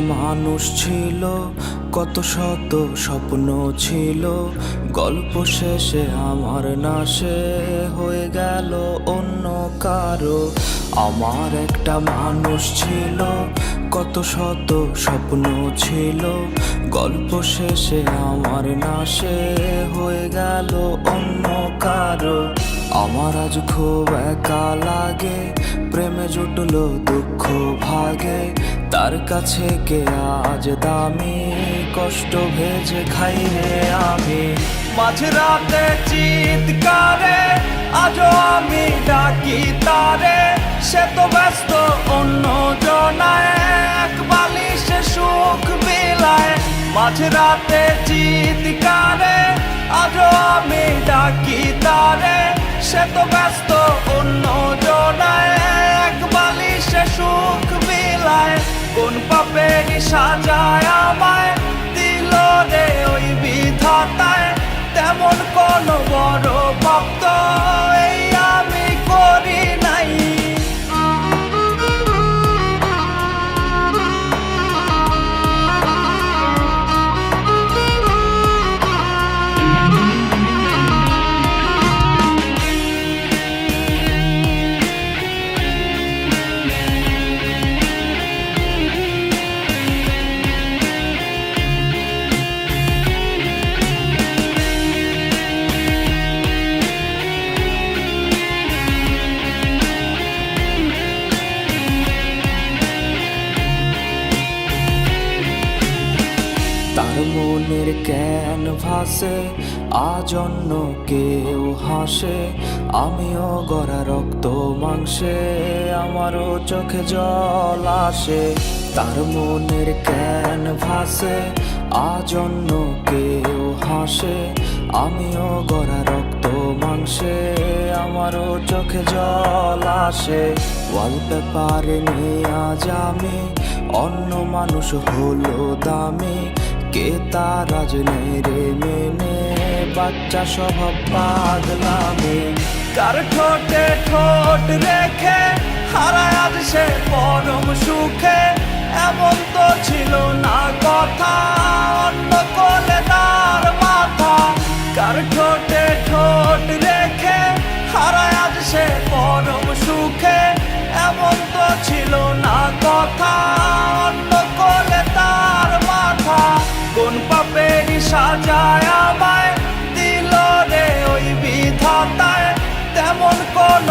মানুষ ছিল, কত শত স্বপ্ন ছিল। গল্প শেষে আমার নাশে হয়ে গেল অন্য কারও। আমার একটা মানুষ ছিল, কত শত স্বপ্ন ছিল। গল্প শেষে আমার নাশে হয়ে গেল অন্য কারও। আমার আজ খুব একা লাগে, প্রেমে জুটলো দুঃখ ভাগে। তার কাছে কে আজ দামি? কষ্ট ভেজে খাই রে আমি। মাঝরাতে চিৎকারে, আজও আমি ডাকি তারে। সে তো ব্যস্ত অন্য জনায়, এক বালিশে সুখ বিলায় মাঝরাতে চিৎকারে, আজও আমি ডাকি তারে। সে ব্যস্ত অন্য জনায় এক বালিশে সুখ বিলায়। কোন পাপে সাজায় আমায় মনের ক্যান ভাসে আজ অন্য কেউ হাসে, আমিও গড়া রক্ত মাংসে, আমারও চোখে জল আসে। তার মনের ক্যান ভাসে আজ অন্য কেউ হাসে, আমিও গড়া রক্ত মাংসে, আমারও চোখে জল আসে। ওয়ালপেপারে নিয়ে আজ আমি অন্য মানুষ হলো দামি কে তার আজ রে মেনে? বাচ্চা স্বভাব পাগলামে কার ঠোঁটে ঠোঁট রেখে হারায় আজ সে পরম সুখে? এমন তো ছিল না কথা, অন্য কোলে তার মাথা। কার ঠোঁটে ঠোঁট রেখে হারায় আজ সে পরম সুখে? এমন তো ছিল না কথা কোন পাপের সাজায় আমায় দিল রে ওই বিধাতায় তেমন কোন